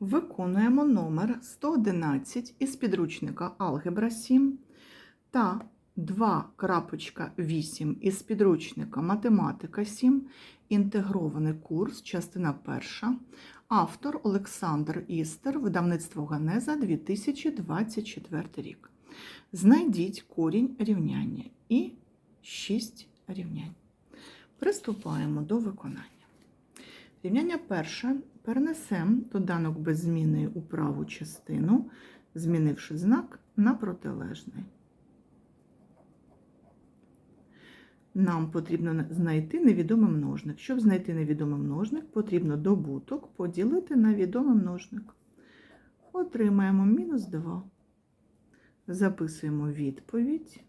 Виконуємо номер 111 із підручника Алгебра 7 та 2.8 із підручника Математика 7, інтегрований курс, частина 1, автор Олександр Істер, видавництво Ганеза 2024 рік. Знайдіть корінь рівняння і 6 рівнянь. Приступаємо до виконання. Рівняння перше перенесемо доданок без зміни у праву частину, змінивши знак на протилежний. Нам потрібно знайти невідомий множник. Щоб знайти невідомий множник, потрібно добуток поділити на відомий множник. Отримаємо мінус 2. Записуємо відповідь.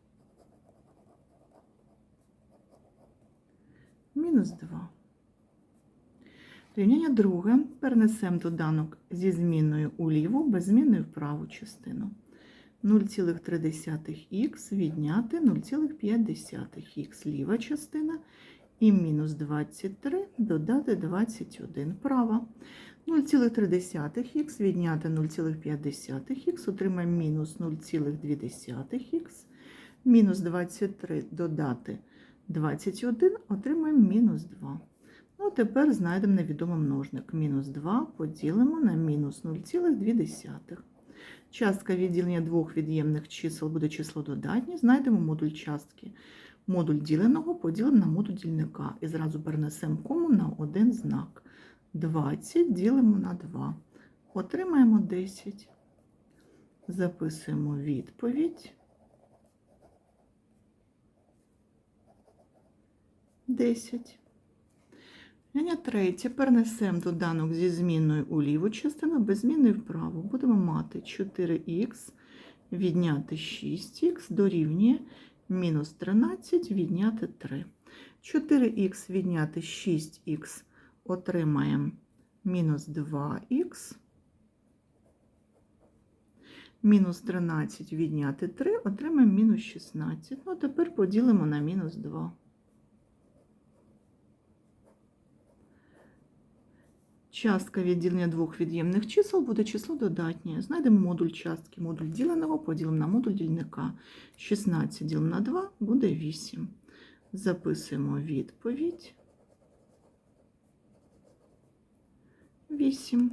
Мінус 2. Рівняння друге. Перенесемо доданок зі зміною у ліву, без зміни в праву частину. 0,3х відняти 0,5х ліва частина і мінус 23 додати 21 права. 0,3х відняти 0,5х отримаємо мінус 0,2х. Мінус 23 додати 21 отримаємо мінус 2. Ну, тепер знайдемо невідомий множник. Мінус 2 поділимо на мінус 0,2. Частка відділення двох від'ємних чисел буде число додатнє. Знайдемо модуль частки. Модуль діленого поділимо на модуль дільника. І зразу перенесемо кому на один знак. 20 ділимо на 2. Отримаємо 10. Записуємо відповідь. 10. Рівняння третє. Перенесемо доданок зі зміною у ліву частину, без зміни вправу. Будемо мати 4х відняти 6х дорівнює мінус 13 відняти 3. 4х відняти 6х отримаємо мінус 2х. Мінус 13 відняти 3 отримаємо мінус 16. Ну, тепер поділимо на мінус 2. Частка відділення двох від'ємних чисел буде число додатнє. Знайдемо модуль частки. Модуль діленого поділимо на модуль дільника. 16 ділимо на 2 буде 8. Записуємо відповідь. 8.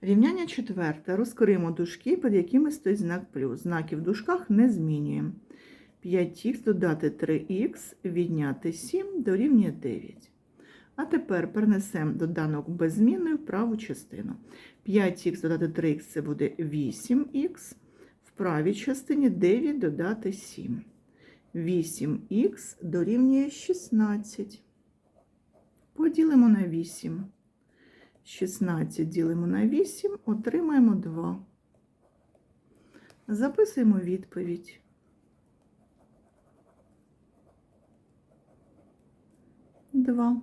Рівняння четверте. Розкриємо дужки, під якими стоїть знак плюс. Знаки в дужках не змінюємо. 5х додати 3х, відняти 7 дорівнює 9. А тепер перенесемо доданок без зміни в праву частину. 5х додати 3х це буде 8х. В правій частині 9 додати 7. 8х дорівнює 16. Поділимо на 8. 16 ділимо на 8, отримаємо 2. Записуємо відповідь. Два.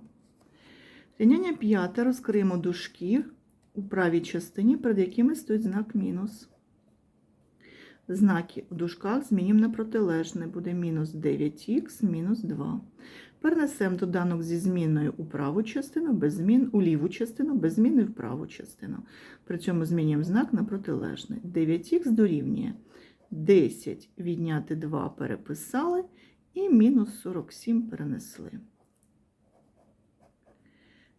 Рівняння п'яте розкриємо дужки у правій частині, перед якими стоїть знак мінус. Знаки у дужках змінюємо на протилежне, буде мінус 9х, мінус 2. Перенесемо доданок зі зміною у праву частину, без змін, у ліву частину, без зміни в праву частину. При цьому змінюємо знак на протилежний. 9х дорівнює 10 відняти 2 переписали і мінус 47 перенесли.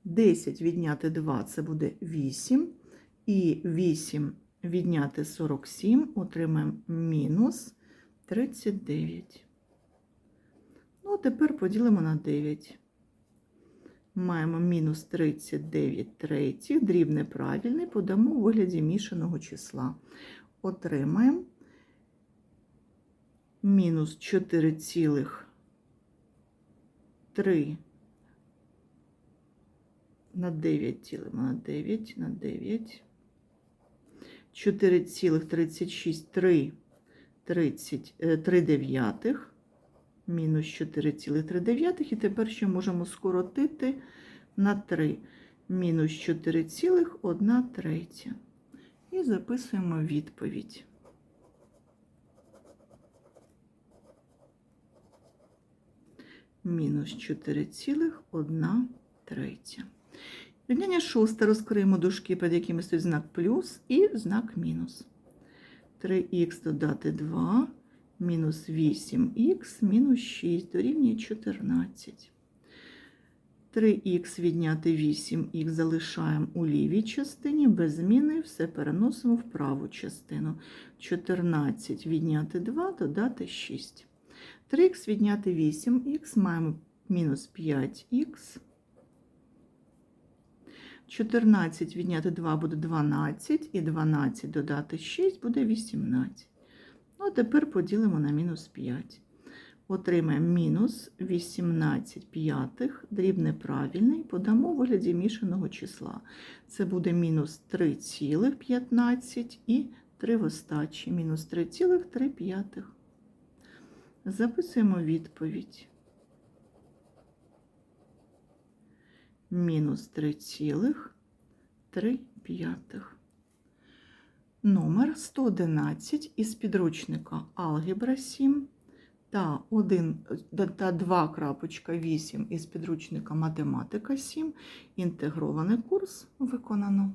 10 відняти 2 це буде 8. І 8 відняти 47 отримаємо мінус 39. Ну, а тепер поділимо на 9. Маємо мінус 39 третіх, дріб неправильний, подамо у вигляді мішаного числа. Отримаємо мінус 4,3 на 9 ділимо на 9, на 9. 4,36, 3, 30, 3 дев'ятих, мінус 4,3 дев'ятих. І тепер ще можемо скоротити на 3, мінус 4,1 третя. І записуємо відповідь. Мінус 4,1 третя. Рівняння шосте розкриємо дужки, перед якими стоїть знак плюс і знак мінус. 3х додати 2, мінус 8х, мінус 6 дорівнює 14. 3х відняти 8х залишаємо у лівій частині, без зміни все переносимо в праву частину. 14 відняти 2, додати 6. 3х відняти 8х маємо мінус 5х. 14 відняти 2 буде 12, і 12 додати 6 буде 18. Ну, а тепер поділимо на мінус 5. Отримаємо мінус 18 п'ятих, дріб неправильний, подамо у вигляді мішаного числа. Це буде мінус 3,15 і 3 в остачі. Мінус 3,3. Записуємо відповідь. Мінус 3,3. Номер 111 із підручника Алгебра 7 та 1 та 2.8 із підручника Математика 7. Інтегрований курс виконано.